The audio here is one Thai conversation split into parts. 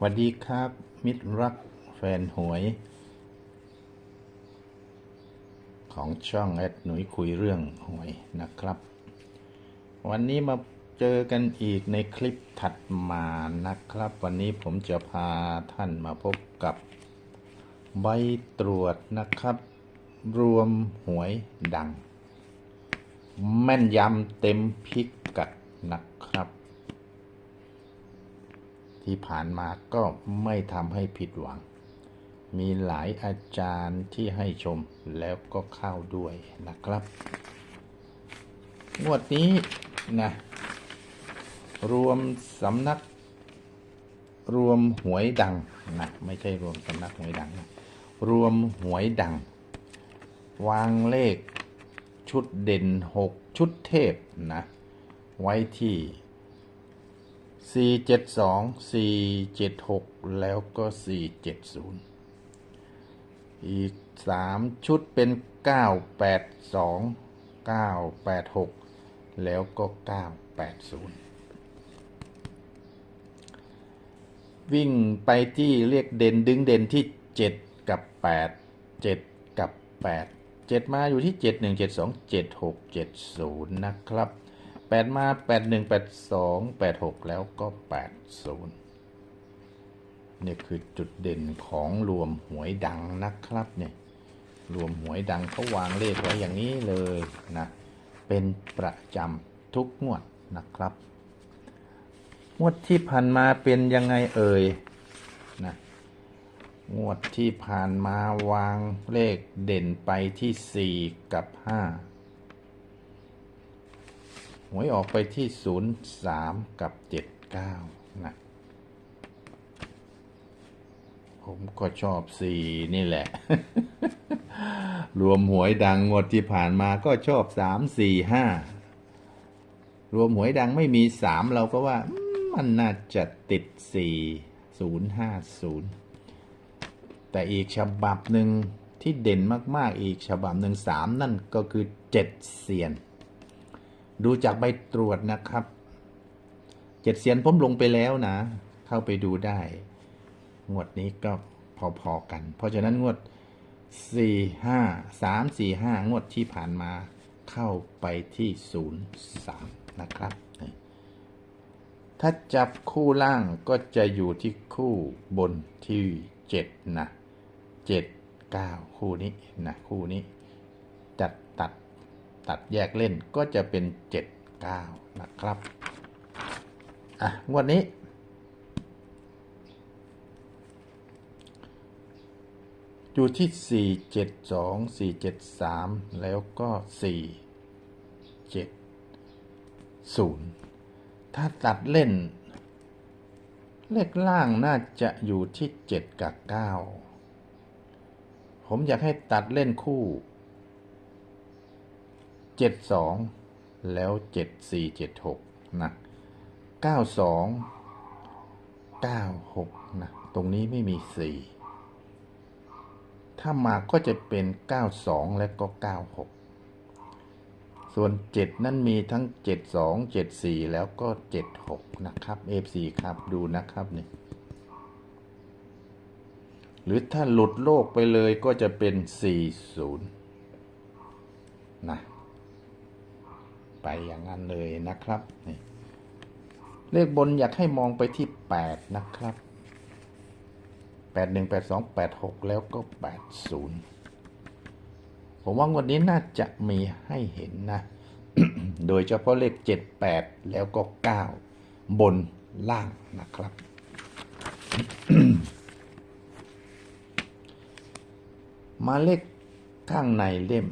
สวัสดีครับ มิตรรักแฟนหวย ของช่องแอดหนุยคุยเรื่องหวยนะครับ วันนี้มาเจอกันอีกในคลิปถัดมานะครับ วันนี้ผมจะพาท่านมาพบกับ ใบตรวจนะครับ รวมหวยดัง แม่นยำเต็มพิกัดนะครับ ที่ผ่านมาก็ไม่ทำให้ผิดหวัง มีหลายอาจารย์ที่ให้ชมแล้วก็เข้าด้วยนะครับ งวดนี้นะ รวมสำนัก รวมหวยดังนะไม่ใช่รวมสำนักหวยดังนะรวมหวยดัง วางเลขชุดเด่น 6 ชุดเทพนะ ไว้ที่ 472 476แล้วก็470อีก3ชุดเป็น982 986แล้วก็980วิ่งไปที่เรียกเด่นดึงเด่นที่7กับ8 7กับ8 7มาอยู่ที่7 1 7 2 7 6 7 0นะครับ 8มา8 1 8 2 8 6แล้วก็80นี่คือจุดเด่นของรวมหวยดังนะครับเนี่ยรวมหวยดังเขาวางเลขไว้อย่างนี้เลยนะ เป็นประจำทุกงวดนะครับ งวดที่ผ่านมาเป็นยังไงเอ่ยนะงวดที่ผ่านมาวางเลขเด่นไปที่ 4 กับ 5 หวยออกไปที่03กับ79นะผมก็ชอบ4นี่แหละ รวมหวยดังงวดที่ผ่านมาก็ชอบ3 4 5รวมหวยดังไม่มี3เราก็ว่า มันน่าจะติด4 0 5 0แต่อีกฉบับหนึ่งที่เด่นมาก ๆ อีกฉบับหนึ่งสามนั่นก็คือเจ็ดเสียน ดูจากใบตรวจนะครับ เจ็ดเสียนผมลงไปแล้วนะ เข้าไปดูได้ งวดนี้ก็พอๆกัน เพราะฉะนั้นงวดสี่ห้าสามสี่ห้างวดที่ผ่านมาเข้าไปที่ศูนย์สามนะครับ ถ้าจับคู่ล่างก็จะอยู่ที่คู่บนที่เจ็ดนะเจ็ดเก้าคู่นี้นะคู่นี้จัด ตัดแยกเล่นก็จะเป็นเจ็ดเก้านะครับ อะ งวดนี้ อยู่ที่สี่เจ็ดสองสี่เจ็ดสามแล้วก็สี่เจ็ดศูนย์ถ้าตัดเล่น เลขล่างน่าจะอยู่ที่เจ็ดกับเก้าผมอยากให้ตัดเล่นคู่ เจ็ดสองแล้วเจ็ดสี่เจ็ดหกนะเก้าสองเก้าหกนะตรงนี้ไม่มีสี่ถ้ามาก็จะเป็นเก้าสองและก็เก้าหกส่วนเจ็ดนั้นมีทั้งเจ็ดสองเจ็ดสี่แล้วก็เจ็ดหกนะครับ F4 ครับดูนะครับนี่หรือถ้าหลุดโลกไปเลยก็จะเป็น 40 นะ ไปอย่างนั้นเลยนะครับนี่เลขบนอยากให้มองไปที่ 8 นะครับ 81 82 86 แล้วก็ 80 ผมว่างวดนี้น่าจะมีให้เห็นนะ โดยเฉพาะเลข 7 8 แล้วก็ 9 บนล่างนะครับ มาเลขข้างในเล่ม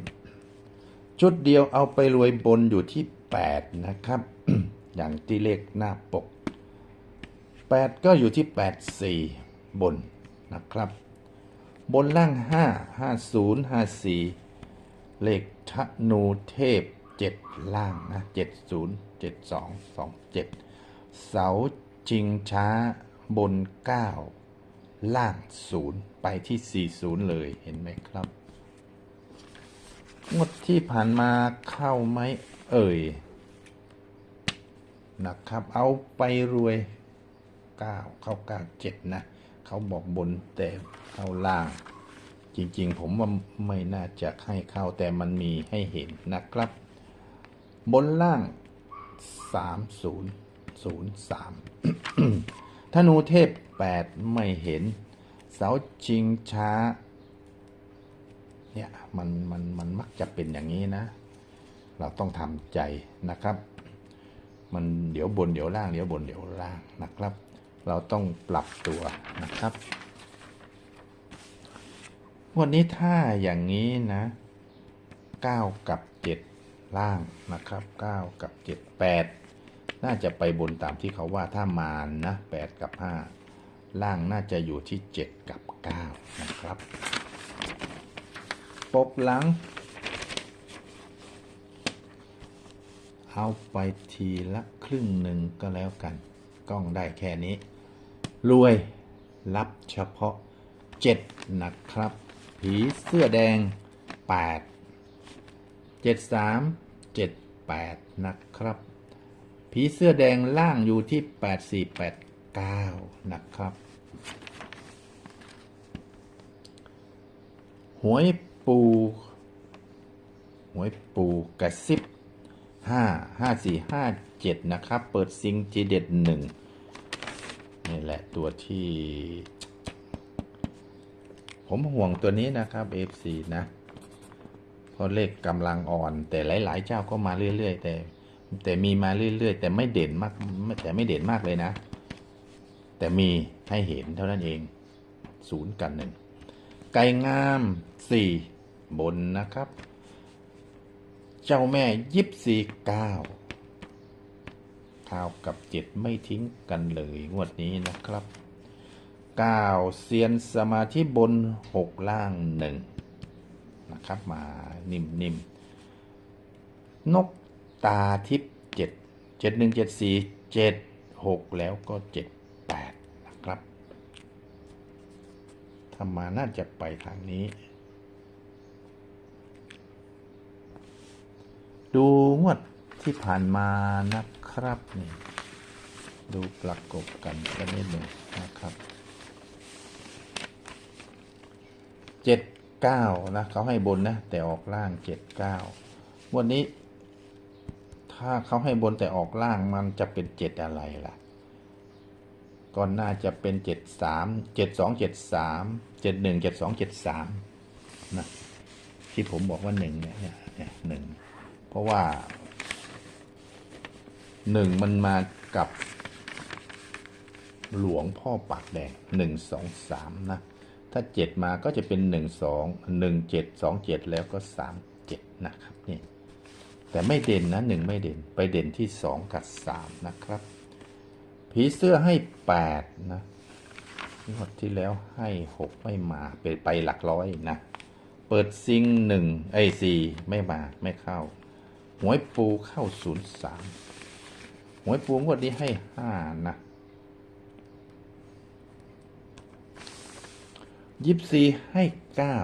ชุดเดียวเอาไปรวยบนอยู่ที่ 8 นะครับ อย่างที่เลขหน้าปก 8 ก็อยู่ที่ 84 บนนะครับ บนล่าง 5 50 54 เลขธนูเทพ 7 ล่างนะ70 72 27 เสาชิงช้าบน 9 ล่าง 0 ไปที่ 40 เลยเห็นไหมครับ งวดที่ผ่านมาเข้าไหมเอ่ย นะครับ เอาไปรวยเก้าเข้าเก้าเจ็ดนะ เขาบอกบนแต่เข้าล่าง จริง ๆ ผมว่าไม่น่าจะให้เข้าแต่มันมีให้เห็นนะครับ บนล่าง3003ธนูเทพ8ไม่เห็น เสาชิงช้า เนี่ยมันมันมันมักจะเป็นอย่างนี้นะ เราต้องทำใจนะครับ มันเดี๋ยวบนเดี๋ยวล่างเดี๋ยวบนเดี๋ยวล่างนะครับ เราต้องปรับตัวนะครับ วันนี้ถ้าอย่างนี้นะ 9 กับ 7 ล่างนะครับ 9 กับ 7 8 น่าจะไปบนตามที่เขาว่าถ้ามานะ 8 กับ 5 ล่างน่าจะอยู่ที่ 7 กับ 9 นะครับ ปบหลัง เอาไปทีละครึ่งหนึ่งก็แล้วกัน กล้องได้แค่นี้ รวยรับเฉพาะ 7 นะครับ ผีเสื้อแดง 8 73 78 นะครับ ผีเสื้อแดงล่างอยู่ที่ 8489 นะครับหวย ปูหวยปูกระซิบห้าห้าสี่ห้าเจ็ดนะครับ เปิดซิงจีเด็ดหนึ่งนี่แหละตัวที่ ผมห่วงตัวนี้นะครับ F4 นะเพราะเลขกำลังอ่อน แต่หลาย ๆ เจ้าก็มาเรื่อย ๆ แต่ แต่มีมาเรื่อย ๆ แต่ไม่เด่นมาก แต่ไม่เด่นมากเลยนะ แต่มีให้เห็นเท่านั้นเองศูนย์กันหนึ่งไก่งามสี่ บนนะครับ เจ้าแม่ยิบสี่เก้าข้ากับเจ็ดไม่ทิ้งกันเลยงวดนี้นะครับเก้าเซียนสมาธิบนหกล่างหนึ่งนะครับ มานิ่มๆ นกตาทิพย์เจ็ดเจ็ดหนึ่งเจ็ดสี่เจ็ดหกแล้วก็เจ็ดแปดนะครับถ้ามาน่าจะไปทางนี้ ดูงวดที่ผ่านมานะครับนี่ดูประกบกันกันนิดหนึ่งนะครับเจ็ดเก้านะเขาให้บนนะ แต่ออกล่างเจ็ดเก้าวันนี้ ถ้าเขาให้บนแต่ออกล่างมันจะเป็นเจ็ดอะไรล่ะก่อนหน้าจะเป็นเจ็ดสามเจ็ดสองเจ็ดสามเจ็ดหนึ่งเจ็ดสองเจ็ดสามนะที่ผมบอกว่าหนึ่งเนี่ยเนี่ยหนึ่ง ราะว่าหนึ่งมันมากับหลวงพ่อปากแดงหนึ่งสองสามนะ ถ้าเจ็ดมาก็จะเป็นหนึ่งสองหนึ่งเจ็ดสองเจ็ดแล้วก็สามเจ็ดนะครับนี่แต่ไม่เด่นนะหนึ่งไม่เด่นไปเด่นที่สองกับสามนะครับ ผีเสื้อให้แปดนะงวดที่แล้วให้หกไม่มาไปไปหลักร้อยนะ เปิดซิงหนึ่งไอ้สี่ไม่มาไม่เข้า หวยปูเข้าศูนย์สามหวยปูงวดนี้ให้ห้านะยิบซีให้เก้า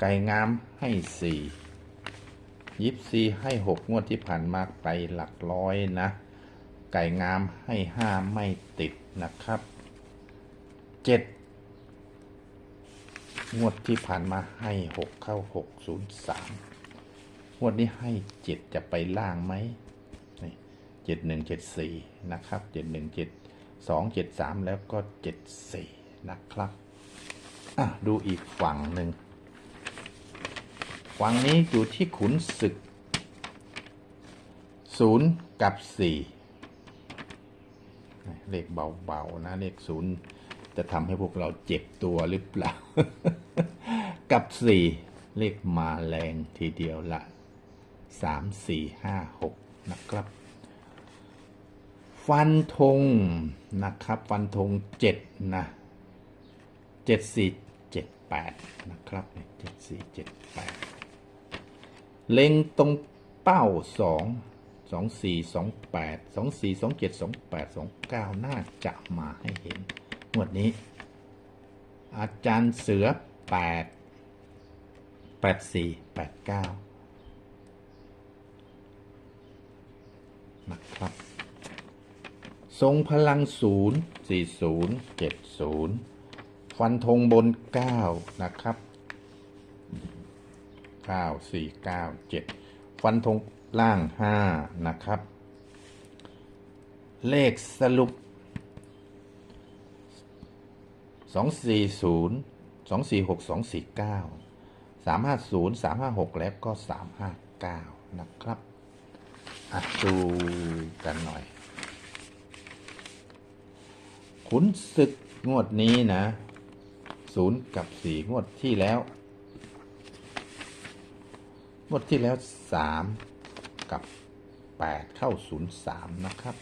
ไก่งามให้สี่ยิบซีให้หกงวดที่ผ่านมาไปหลักร้อยนะ ไก่งามให้ห้าไม่ติดนะครับเจ็ดงวดที่ผ่านมาให้หกเข้าหกศูนย์สาม วดนี้ให้เจ็ดจะไปล่างไหมนี่เจ็ดหนึ่งเจ็ดสี่นะครับเจ็ดหนึ่งเจ็ดสองเจ็ดสามแล้วก็เจ็ดสี่นะครับอะดูอีกฝั่งหนึ่งฝั่งนี้อยู่ที่ขุนศึกศูนย์กับสี่เลขเบาๆนะเลขศูนย์จะทำให้พวกเราเจ็บตัวหรือเปล่า กับสี่เลขมาแรงทีเดียวละ 3 4 5 6 นะครับ ฟันธงนะครับ ฟันธง7นะ7 4 7 8 นะครับ7 4 7 8 เล็งตรงเป้า 2 2 4 2 8 2 4 2 7 2 8 2 9 น่าจะมาให้เห็นหมวดนี้ อาจารย์เสือ 8 8 4 8 9 นะครับ ทรงพลังศูนย์สี่ศูนย์เจ็ดศูนย์ฟันธงบนเก้านะครับเก้าสี่เก้าเจ็ดฟันธงล่างห้านะครับ เลขสรุปสองสี่ศูนย์สองสี่หกสองสี่เก้าสามห้าศูนย์สามห้าหกแล้วก็สามห้าเก้านะครับ ดูกันหน่อย ขุนศึกงวดนี้นะศูนย์กับสี่งวดที่แล้ว งวดที่แล้วสามกับแปดเข้าศูนย์สามนะครับ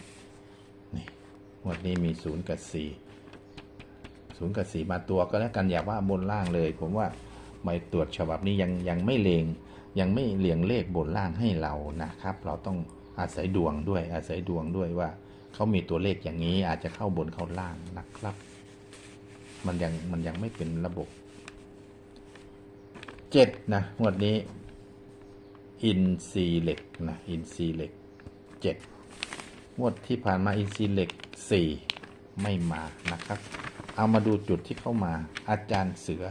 นี่ งวดนี้มีศูนย์กับสี่ศูนย์กับสี่มาตัวก็แล้วกันอย่าว่าบนล่างเลย ผมว่าไม่ตรวจฉบับนี้ยังยังไม่เลงยังไม่เลียงเลขบนล่างให้เรานะครับ เราต้อง อาศัยดวงด้วย อาศัยดวงด้วยว่าเขามีตัวเลขอย่างนี้อาจจะเข้าบนเข้าล่างนะครับ มันยังมันยังไม่เป็นระบบเจ็ดนะงวดนี้ อินซีเหล็กนะอินซีเหล็กเจ็ดงวดที่ผ่านมาอินซีเหล็กสี่ไม่มานะครับ เอามาดูจุดที่เข้ามา อาจารย์เสือ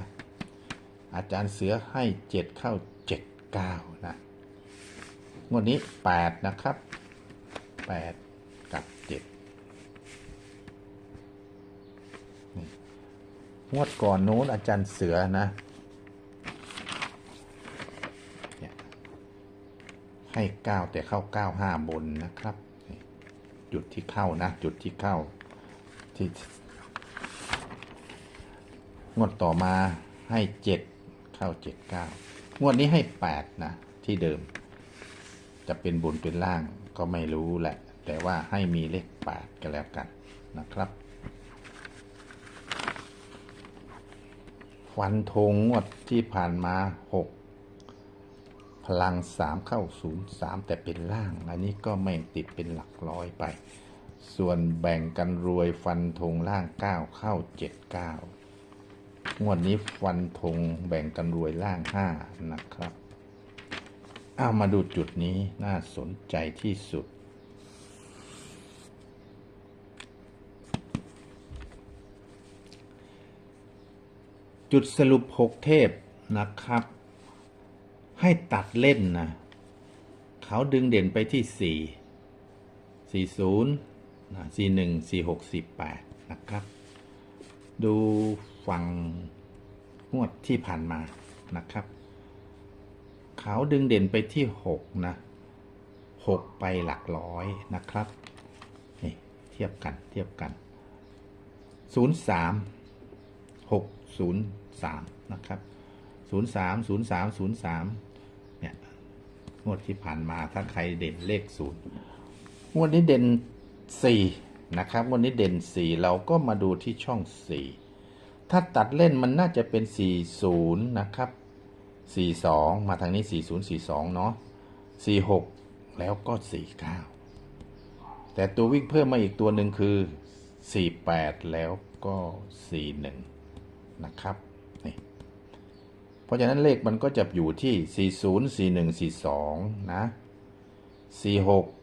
อาจารย์เสือให้เจ็ดเข้าเจ็ดเก้านะ งวดนี้แปดนะครับแปดกับเจ็ดงวดก่อนโน้นอาจารย์เสือนะ ให้เก้าแต่เข้าเก้าห้าบนนะครับ จุดที่เข้านะ จุดที่เข้าที่งวดต่อมาให้เจ็ดเข้าเจ็ดเก้างวดนี้ให้แปดนะ ที่เดิม จะเป็นบนเป็นล่างก็ไม่รู้แหละ แต่ว่าให้มีเลขแปดกันแล้วกันนะครับ ฟันธงงวดที่ผ่านมาหกพลังสามเข้าศูนย์สามแต่เป็นล่าง อันนี้ก็ไม่ติดเป็นหลักร้อยไป ส่วนแบ่งกันรวยฟันธงล่างเก้าเข้าเจ็ดเก้างวดนี้ฟันธงแบ่งกันรวยล่างห้านะครับ เอามาดูจุดนี้น่าสนใจที่สุด จุดสรุปหกเทพนะครับ ให้ตัดเล่นนะ เขาดึงเด่นไปที่สี่สี่ศูนย์สี่หนึ่งสี่หกสี่แปดนะครับ ดูฝั่งงวดที่ผ่านมานะครับ ขาดึงเด่นไปที่หกนะหกไปหลักร้อยนะครับ นี่ เทียบกันเทียบกันศูนย์สามหกศูนย์สามนะครับศูนย์สามศูนย์สามศูนย์สามเนี่ย งวดที่ผ่านมาถ้าใครเด่นเลขศูนย์งวดนี้เด่นสี่นะครับ งวดนี้เด่นสี่เราก็มาดูที่ช่องสี่ถ้าตัดเล่นมันน่าจะเป็นสี่ศูนย์นะครับ สี่สองมาทางนี้สี่ศูนย์สี่สองเนาะสี่หกแล้วก็สี่เก้าแต่ตัววิ่งเพิ่มมาอีกตัวหนึ่งคือสี่แปดแล้วก็สี่หนึ่งนะครับนี่เพราะฉะนั้นเลขมันก็จะอยู่ที่ 40 41 42 นะ 46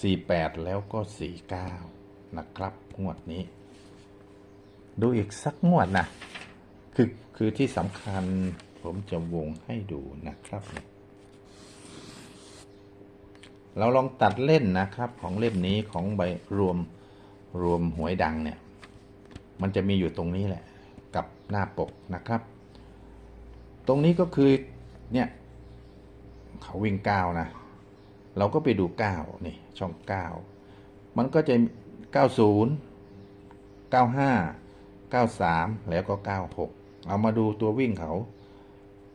48 แล้วก็ 49 นะครับ งวดนี้ ดูอีกสักงวดนะ คือ คือที่สำคัญ ผมจะวงให้ดูนะครับ เราลองตัดเล่นนะครับของเล่มนี้ของใบรวมรวมหวยดังเนี่ย มันจะมีอยู่ตรงนี้แหละ กับหน้าปกนะครับ ตรงนี้ก็คือเนี่ยเขาวิ่งก้านะ เราก็ไปดูก้านี่ช่องก้ามันก็จะเก้าศูนย์เก้าห้าเก้าสามแล้วก็เก้าหกเอามาดูตัววิ่งเขา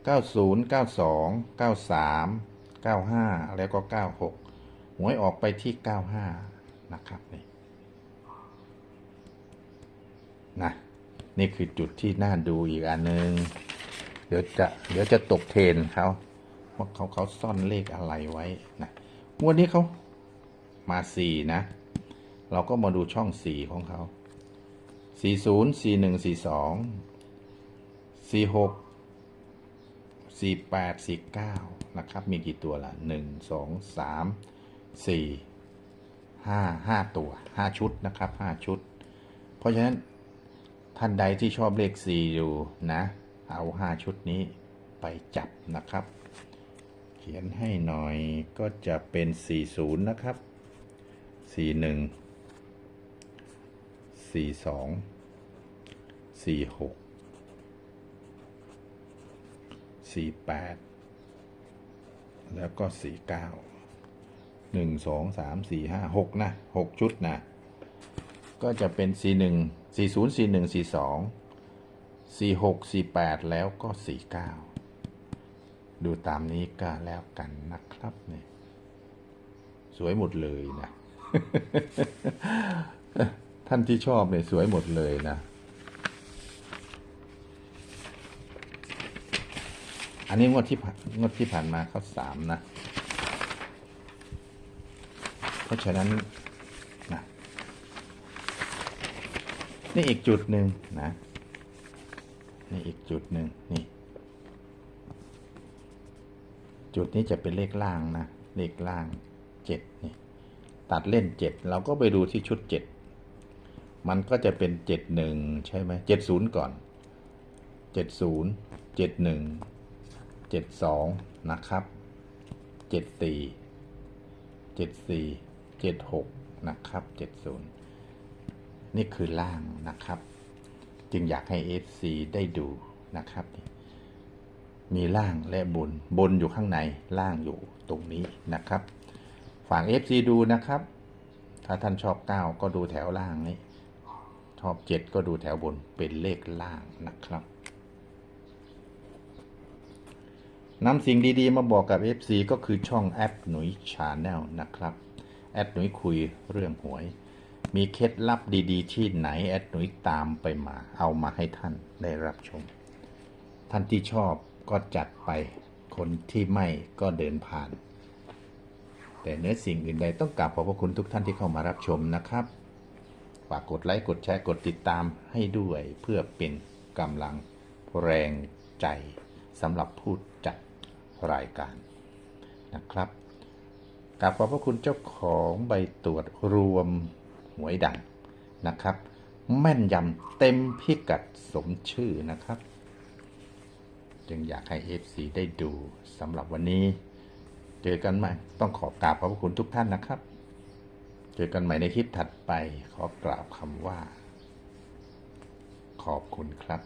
เก้าศูนย์เก้าสองเก้าสามเก้าห้าแล้วก็เก้าหกหวยออกไปที่เก้าห้านะครับนี่นะนี่คือจุดที่น่าดูอีกอันหนึ่งเดี๋ยวจะเดี๋ยวจะตกเทรนเขาว่าเขาเขาซ่อนเลขอะไรไว้นะงวดนี้เขามาสี่นะ เราก็มาดูช่องสี่ของเขาสี่ศูนย์สี่หนึ่งสี่สองสี่หก สี่แปดสี่เก้านะครับ มีกี่ตัวละหนึ่งสองสามสี่ห้าห้าตัวห้าชุดนะครับห้าชุด เพราะฉะนั้นท่านใดที่ชอบเลขสี่อยู่นะ เอาห้าชุดนี้ไปจับนะครับ เขียนให้หน่อยก็จะเป็น40นะครับ41 42 46 48 แล้วก็ 49 1 2 3 4 5 6 นะ 6 ชุดนะ ก็จะเป็น 41 40 41 42 46 48 แล้วก็ 49 ดูตามนี้ก็แล้วกันนะครับเนี่ยสวยหมดเลยนะ ท่านที่ชอบเนี่ยสวยหมดเลยนะ อันนี้งวดที่ผ่านงวดที่ผ่านมาเขาสามนะ เพราะฉะนั้นนะนี่อีกจุดหนึ่งนะ นี่อีกจุดหนึ่งนี่ จุดนี้จะเป็นเลขล่างนะ เลขล่างเจ็ดนี่ ตัดเล่นเจ็ดเราก็ไปดูที่ชุดเจ็ดมันก็จะเป็นเจ็ดหนึ่งใช่ไหมเจ็ดศูนย์ก่อนเจ็ดศูนย์เจ็ดหนึ่ง เจ็ดสองนะครับเจ็ดสี่เจ็ดสี่เจ็ดหกนะครับเจ็ดศูนย์นี่คือล่างนะครับ จึงอยากให้ FC ได้ดูนะครับ มีล่างและบน บนอยู่ข้างในล่างอยู่ตรงนี้นะครับฝาก FC ดูนะครับ ถ้าท่านชอบ 9 ก็ดูแถวล่างนี้ ชอบ 7 ก็ดูแถวบนเป็นเลขล่างนะครับ นำสิ่งดีๆ มาบอกกับ FC ก็คือช่องแอปหนุยชาแนลนะครับ แอดหนุยคุยเรื่องหวย มีเคล็ดลับดีๆ ที่ไหนแอดหนุยตามไปมา เอามาให้ท่านได้รับชม ท่านที่ชอบก็จัดไปคนที่ไม่ก็เดินผ่าน แต่เนื้อสิ่งอื่นใดต้องกราบขอบพระคุณทุกท่านที่เข้ามารับชมนะครับฝากกดไลค์กดแชร์กดติดตามให้ด้วยเพื่อเป็นกำลังแรงใจสำหรับผู้จัด รายการนะครับกราบขอบพระคุณเจ้าของใบตรวจรวมหวยดังนะครับ แม่นยำเต็มพิกัดสมชื่อนะครับ จึงอยากให้ FC ได้ดูสำหรับวันนี้ เจอกันใหม่ต้องขอกราบขอบพระคุณทุกท่านนะครับ เจอกันใหม่ในคลิปถัดไปขอกราบคำว่า ขอบคุณครับ